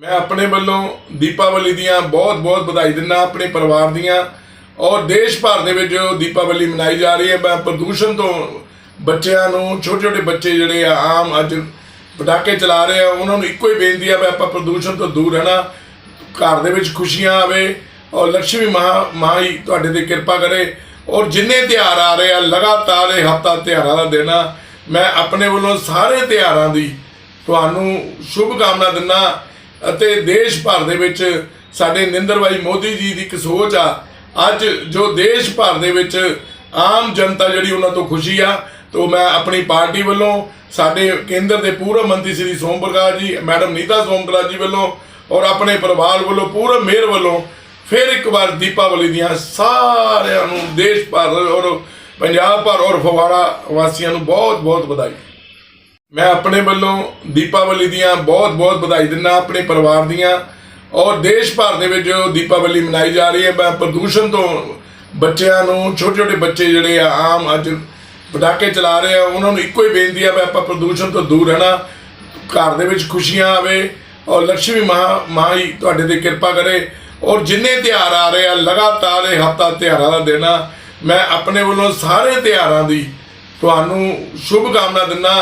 ਮੈਂ ਆਪਣੇ ਵੱਲੋਂ ਦੀਪਾਵਲੀ ਦੀਆਂ ਬਹੁਤ-ਬਹੁਤ ਵਧਾਈ ਦਿੰਦਾ ਆਪਣੇ ਪਰਿਵਾਰ ਦੀਆਂ। ਔਰ ਦੇਸ਼ ਭਰ ਦੇ ਵਿੱਚ ਜੋ ਦੀਪਾਵਲੀ ਮਨਾਈ ਜਾ ਰਹੀ ਹੈ। ਮੈਂ ਪ੍ਰਦੂਸ਼ਣ ਤੋਂ ਬੱਚਿਆਂ ਨੂੰ, ਛੋਟੇ-ਛੋਟੇ ਬੱਚੇ ਜਿਹੜੇ ਆ, ਆਮ ਅੱਜ ਪਟਾਕੇ ਚਲਾ ਰਹੇ ਆ, ਉਹਨਾਂ ਨੂੰ ਇੱਕੋ ਹੀ ਬੇਨਤੀ ਆ ਵੀ ਆਪਾਂ ਪ੍ਰਦੂਸ਼ਣ ਤੋਂ ਦੂਰ ਰਹਿਣਾ, ਘਰ ਦੇ ਵਿੱਚ ਖੁਸ਼ੀਆਂ ਆਵੇ। ਔਰ ਲక్ష్ਮੀ ਮਹਾ ਮਾਈ ਤੁਹਾਡੇ ਤੇ ਕਿਰਪਾ ਕਰੇ। ਔਰ ਜਿੰਨੇ ਤਿਉਹਾਰ ਆ ਰਹੇ ਆ, ਲਗਾਤਾਰ ਇਹ ਹਫਤਾ ਤਿਉਹਾਰਾਂ ਦਾ ਦੇਣਾ ਮੈਂ ਆਪਣੇ ਵੱਲੋਂ ਸਾਰੇ ਤਿਉਹਾਰਾਂ ਦੀ ਤੁਹਾਨੂੰ ਸ਼ੁਭ ਕਾਮਨਾ ਦਿੰਦਾ। ਅਤੇ ਦੇਸ਼ ਭਰ ਦੇ ਵਿੱਚ ਸਾਡੇ ਨਰਿੰਦਰ ਭਾਈ ਮੋਦੀ ਜੀ ਦੀ ਇੱਕ ਸੋਚ ਆ, ਅੱਜ ਜੋ ਦੇਸ਼ ਭਰ ਦੇ ਵਿੱਚ ਆਮ ਜਨਤਾ ਜਿਹੜੀ ਉਹਨਾਂ ਤੋਂ ਖੁਸ਼ੀ ਆ, ਤੋਂ ਮੈਂ ਆਪਣੀ ਪਾਰਟੀ ਵੱਲੋਂ, ਸਾਡੇ ਕੇਂਦਰ ਦੇ ਪੂਰਬ ਮੰਤਰੀ ਸ੍ਰੀ ਸੋਮ ਪ੍ਰਕਾਸ਼ ਜੀ, ਮੈਡਮ ਨੀਤਾ ਸੋਮ ਪ੍ਰਕਾਸ਼ ਜੀ ਵੱਲੋਂ ਔਰ ਆਪਣੇ ਪਰਿਵਾਰ ਵੱਲੋਂ ਪੂਰੇ ਮੇਅਰ ਵੱਲੋਂ ਫਿਰ ਇੱਕ ਵਾਰ ਦੀਪਾਵਲੀ ਦੀਆਂ ਸਾਰਿਆਂ ਨੂੰ ਦੇਸ਼ ਭਰ ਔਰ ਪੰਜਾਬ ਭਰ ਔਰ ਫਗਵਾੜਾ ਵਾਸੀਆਂ ਨੂੰ ਬਹੁਤ ਬਹੁਤ ਵਧਾਈ। ਮੈਂ ਆਪਣੇ ਵੱਲੋਂ ਦੀਪਾਵਲੀ ਦੀਆਂ ਬਹੁਤ-ਬਹੁਤ ਵਧਾਈ ਦਿੰਦਾ ਆਪਣੇ ਪਰਿਵਾਰ ਦੀਆਂ ਔਰ ਦੇਸ਼ ਭਰ ਦੇ ਵਿੱਚ ਜੋ ਦੀਪਾਵਲੀ ਮਨਾਈ ਜਾ ਰਹੀ ਹੈ। ਮੈਂ ਪ੍ਰਦੂਸ਼ਣ ਤੋਂ ਬੱਚਿਆਂ ਨੂੰ, ਛੋਟੇ-ਛੋਟੇ ਬੱਚੇ ਜਿਹੜੇ ਆ, ਆਮ ਅੱਜ ਪਟਾਕੇ ਚਲਾ ਰਹੇ ਆ, ਉਹਨਾਂ ਨੂੰ ਇੱਕੋ ਹੀ ਬੇਨਤੀ ਆ, ਵੀ ਆਪਾਂ ਪ੍ਰਦੂਸ਼ਣ ਤੋਂ ਦੂਰ ਰਹਿਣਾ, ਘਰ ਦੇ ਵਿੱਚ ਖੁਸ਼ੀਆਂ ਆਵੇ ਔਰ ਲక్ష్ਮੀ ਮਾਂ ਮਾਈ ਤੁਹਾਡੇ ਤੇ ਕਿਰਪਾ ਕਰੇ ਔਰ ਜਿੰਨੇ ਤਿਉਹਾਰ ਆ ਰਹੇ ਆ, ਲਗਾਤਾਰ ਇਹ ਹਫਤਾ ਤਿਉਹਾਰਾਂ ਦਾ ਦੇਣਾ ਮੈਂ ਆਪਣੇ ਵੱਲੋਂ ਸਾਰੇ ਤਿਉਹਾਰਾਂ ਦੀ ਤੁਹਾਨੂੰ ਸ਼ੁਭ ਕਾਮਨਾ ਦਿੰਦਾ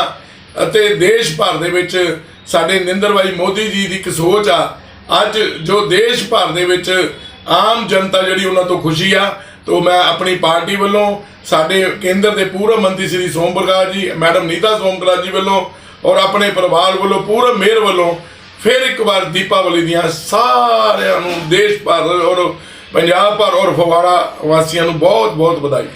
ਅਤੇ ਦੇਸ਼ ਭਰ ਦੇ ਵਿੱਚ ਸਾਡੇ ਨਰਿੰਦਰ ਭਾਈ ਮੋਦੀ ਜੀ ਦੀ ਇੱਕ ਸੋਚ ਆ, ਅੱਜ ਜੋ ਦੇਸ਼ ਭਰ ਦੇ ਵਿੱਚ ਆਮ ਜਨਤਾ ਜਿਹੜੀ ਉਹਨਾਂ ਤੋਂ ਖੁਸ਼ੀ ਆ, ਤੋਂ ਮੈਂ ਆਪਣੀ ਪਾਰਟੀ ਵੱਲੋਂ, ਸਾਡੇ ਕੇਂਦਰ ਦੇ ਪੂਰਬ ਮੰਤਰੀ ਸ੍ਰੀ ਸੋਮ ਪ੍ਰਕਾਸ਼ ਜੀ, ਮੈਡਮ ਨੀਤਾ ਸੋਮ ਪ੍ਰਕਾਸ਼ ਜੀ ਵੱਲੋਂ ਔਰ ਆਪਣੇ ਪਰਿਵਾਰ ਵੱਲੋਂ ਪੂਰਬ ਮੇਅਰ ਵੱਲੋਂ ਫਿਰ ਇੱਕ ਵਾਰ ਦੀਪਾਵਲੀ ਦੀਆਂ ਸਾਰਿਆਂ ਨੂੰ ਦੇਸ਼ ਭਰ ਔਰ ਪੰਜਾਬ ਭਰ ਔਰ ਫਵਾੜਾ ਵਾਸੀਆਂ ਨੂੰ ਬਹੁਤ ਬਹੁਤ ਵਧਾਈ।